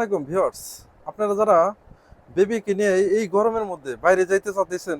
আলাইকুম ভিউয়ার্স। আপনারা যারা বেবিকে নিয়ে এই- গরমের মধ্যে বাইরে যাইতে চাচ্ছেন,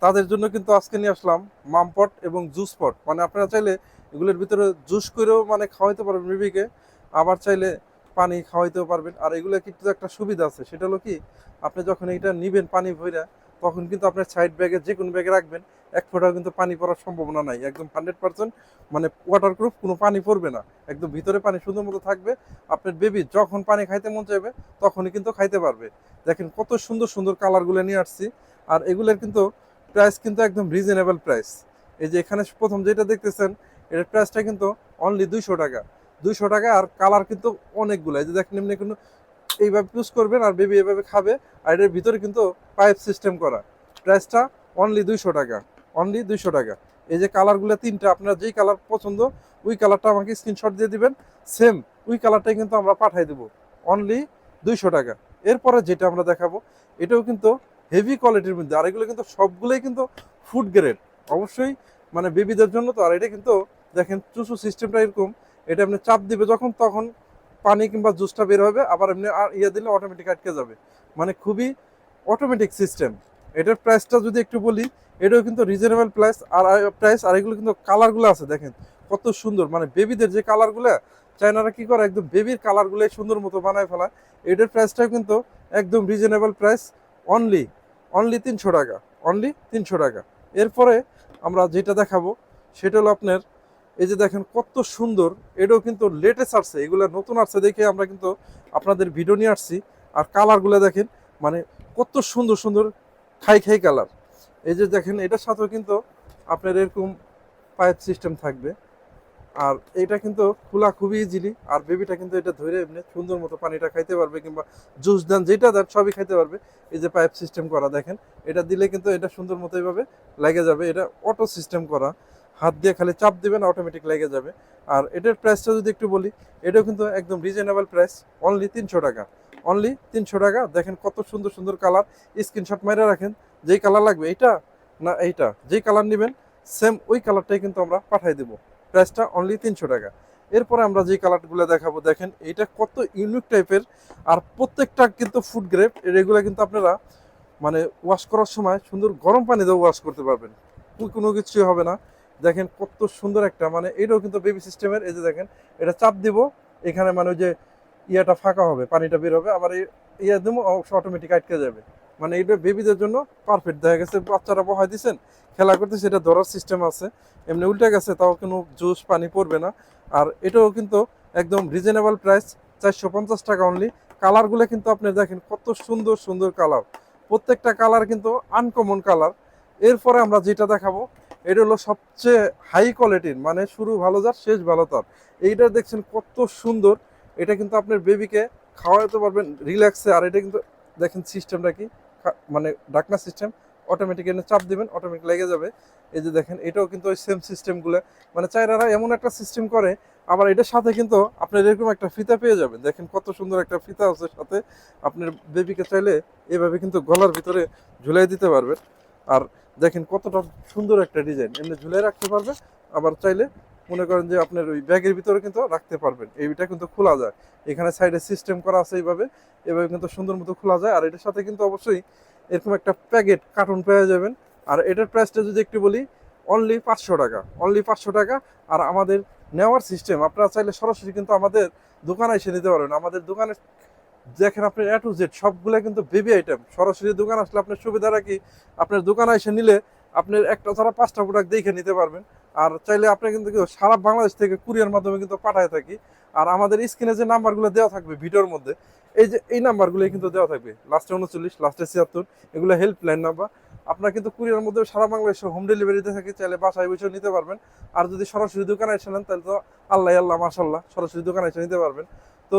তাদের জন্য কিন্তু আজকে নিয়ে আসলাম মামপট এবং জুস পট। মানে আপনারা চাইলে এগুলোর ভিতরে জুস করেও মানে খাওয়াইতে পারবেন বেবিকে, আবার চাইলে পানি খাওয়াইতেও পারবেন। আর এগুলো কিন্তু একটা সুবিধা আছে, সেটা হলো কি, আপনি যখন এটা নিবেন পানি ভইরা তখন কিন্তু আপনার সাইড ব্যাগে যে কোনো ব্যাগে রাখবেন, এক ফোঁটাও কিন্তু পানি পড়ার সম্ভাবনা নাই। একদম হান্ড্রেড পার্সেন্ট মানে ওয়াটারপ্রুফ কোনো পানি পড়বে না। একদম ভিতরে পানি সুন্দর মতো থাকবে। আপনার বেবি যখন পানি খাইতে মন চাইবে, তখনই কিন্তু খাইতে পারবে। দেখেন কত সুন্দর সুন্দর কালারগুলো নিয়ে আসছি। আর এগুলোর কিন্তু প্রাইস কিন্তু একদম রিজনেবল প্রাইস এই যে এখানে প্রথম যেটা দেখতেছেন এটার প্রাইসটা কিন্তু অনলি দুইশো টাকা। দুইশো টাকা আর কালার কিন্তু অনেকগুলো। এই যে দেখেন এমনি কিন্তু এইভাবে ইউজ করবেন আর বেবি এভাবে খাবে। আর এটার ভিতরে কিন্তু পাইপ সিস্টেম করা। প্রাইসটা অনলি দুইশো টাকা। অনলি দুইশো টাকা। এই যে কালারগুলো তিনটা, আপনার যেই কালার পছন্দ, ওই কালারটা আমাকে স্ক্রিনশট দিয়ে দিবেন। সেম ওই কালারটাই কিন্তু আমরা পাঠাই দেবো। অনলি দুইশো টাকা। এরপরে যেটা আমরা দেখাবো, এটাও কিন্তু হেভি কোয়ালিটির মধ্যে। আর এগুলো কিন্তু সবগুলোই কিন্তু ফুড গ্রেড অবশ্যই মানে বেবিদের জন্য তো। আর এটা কিন্তু দেখেন চুচু সিস্টেমটা এরকম। এটা আপনি চাপ দিবে যখন, তখন পানি কিংবা জুসটা বের হবে, আবার এমনি ইয়ে দিলে অটোমেটিক আটকে যাবে। মানে খুবই অটোমেটিক সিস্টেম এটার প্রাইসটা যদি একটু বলি, এটাও কিন্তু রিজনেবল প্রাইস আর প্রাইস আর এগুলো কিন্তু কালারগুলো আছে, দেখেন। কত সুন্দর মানে বেবিদের যে কালারগুলো চায়নারা কি করে, একদম বেবির কালারগুলো সুন্দর মতো বানায় ফেলা এটার প্রাইসটাও কিন্তু একদম রিজনেবল প্রাইস অনলি অনলি তিনশো টাকা অনলি তিনশো টাকা। এরপরে আমরা যেটা দেখাবো, সেটা হলো আপনার এই যে দেখেন কত সুন্দর, এটাও কিন্তু লেটেস্ট আসছে। এগুলো নতুন আসছে দেখে আমরা কিন্তু আপনাদের ভিডিও নিয়ে আসছি। আর কালারগুলো দেখেন মানে কত সুন্দর সুন্দর খাই খাই কালার এই যে দেখেন, এটার সাথেও কিন্তু আপনার এরকম পাইপ সিস্টেম থাকবে। আর এটা কিন্তু খোলা খুবই ইজিলি আর বেবিটা কিন্তু এটা ধরে এমনি সুন্দর মতো পানিটা খাইতে পারবে কিংবা জুস দেন যেটা দেন সবই খাইতে পারবে। এই যে পাইপ সিস্টেম করা দেখেন, এটা দিলে কিন্তু এটা সুন্দর মতো এইভাবে লেগে যাবে। এটা অটো সিস্টেম করা। হাত দিয়ে খালি চাপ দিবেন অটোমেটিক লেগে যাবে। আর এটার প্রাইসটা যদি একটু বলি, এটাও কিন্তু একদম রিজনেবল প্রাইস অনলি তিনশো টাকা। অনলি তিনশো টাকা, দেখেন কত সুন্দর সুন্দর কালার স্ক্রিনশট মেরে রাখেন, যেই কালার লাগবে, এইটা না এইটা, যেই কালার নেবেন সেম ওই কালারটাই কিন্তু আমরা পাঠাই দেবো। প্রাইসটা অনলি তিনশো টাকা। এরপরে আমরা যে কালারগুলো দেখাবো, দেখেন এটা কত ইউনিক টাইপের আর প্রত্যেকটা কিন্তু ফুড গ্রেপ এগুলো কিন্তু আপনারা মানে ওয়াশ করার সময় সুন্দর গরম পানি দিয়ে ওয়াশ করতে পারবেন। কোনো কিছুই হবে না। দেখেন কত সুন্দর একটা মানে এটাও কিন্তু বেবি সিস্টেমের এই যে দেখেন, এটা চাপ দিব, এখানে মানে ওই যে ইয়াটা ফাঁকা হবে, পানিটা বের হবে, আবার ইয়া দেবো অটোমেটিক আটকে যাবে। মানে এটা বেবিদের জন্য পারফেক্ট দেখা গেছে বাচ্চারা বহাই দিচ্ছেন খেলা করতে সেটা ধরার সিস্টেম আছে, এমনি উল্টে গেছে, তাও কোনো জুস, পানি পড়বে না। আর এটাও কিন্তু একদম রিজনেবল প্রাইস চারশো পঞ্চাশ টাকা অনলি কালারগুলো কিন্তু আপনি দেখেন, কত সুন্দর সুন্দর কালার প্রত্যেকটা কালার কিন্তু আনকমন কালার এরপরে আমরা যেটা দেখাবো এটা হলো সবচেয়ে হাই কোয়ালিটির মানে শুরু ভালো যার, শেষ ভালো তার। এইটা দেখছেন কত সুন্দর। এটা কিন্তু আপনার বেবিকে খাওয়াতে পারবেন রিল্যাক্সে আর এটা কিন্তু দেখেন সিস্টেমটা কি? মানে ডাকনা সিস্টেম অটোমেটিক এনে চাপ দেবেন অটোমেটিক লেগে যাবে। এই যে দেখেন, এটাও কিন্তু ওই সেম সিস্টেমগুলো মানে চাইরারা এমন একটা সিস্টেম করে, আবার এটার সাথে কিন্তু আপনার এরকম একটা ফিতা পেয়ে যাবেন। দেখেন কত সুন্দর একটা ফিতা আছে সাথে। আপনার বেবিকে চাইলে এভাবে কিন্তু গলার ভিতরে ঝুলাই দিতে পারবেন। আর দেখেন কতটা সুন্দর একটা ডিজাইন এমনি ঝুলে রাখতে পারবে, আবার চাইলে মনে করেন যে আপনার ওই ব্যাগের ভিতরে কিন্তু রাখতে পারবেন। এইটা কিন্তু খোলা যায়। এখানে সাইডে সিস্টেম করা আছে এইভাবে এভাবে কিন্তু সুন্দর মতো খোলা যায়। আর এটার সাথে কিন্তু অবশ্যই এরকম একটা প্যাকেট কার্টুন পেয়ে যাবেন। আর এটার প্রাইসটা যদি একটু বলি অনলি পাঁচশো টাকা অনলি পাঁচশো টাকা। আর আমাদের নেওয়ার সিস্টেম আপনারা চাইলে সরাসরি কিন্তু আমাদের দোকানে এসে নিতে পারবেন। আমাদের দোকানে দেখেন আপনি এ টু জেড সবগুলো কিন্তু বেবি আইটেম সরাসরি দোকান আসলে আপনার সুবিধাটা কি? আপনার দোকানে এসে নিলে আপনার একটা ছাড়া পাঁচটা প্রোডাক্ট দেখে নিতে পারবেন। আর চাইলে আপনি কিন্তু সারা বাংলাদেশ থেকে কুরিয়ার মাধ্যমে কিন্তু পাঠায় থাকি। আর আমাদের স্ক্রিনে যে নাম্বারগুলো দেওয়া থাকবে ভিডিওর মধ্যে, এই যে, এই নাম্বারগুলো কিন্তু দেওয়া থাকবে। লাস্টে উনচল্লিশ লাস্টে ছিয়াত্তর, এগুলো হেল্পলাইন নাম্বার আপনার কিন্তু কুরিয়ার মধ্যে সারা বাংলাদেশে হোম ডেলিভারিতে থাকে, চাইলে বাসায় বসেও নিতে পারবেন। আর যদি সরাসরি দোকানে এসে নেন তাহলে তো আল্লাহ আল্লাহ মাসাল্লাহ সরাসরি দোকানে এসে নিতে পারবেন। তো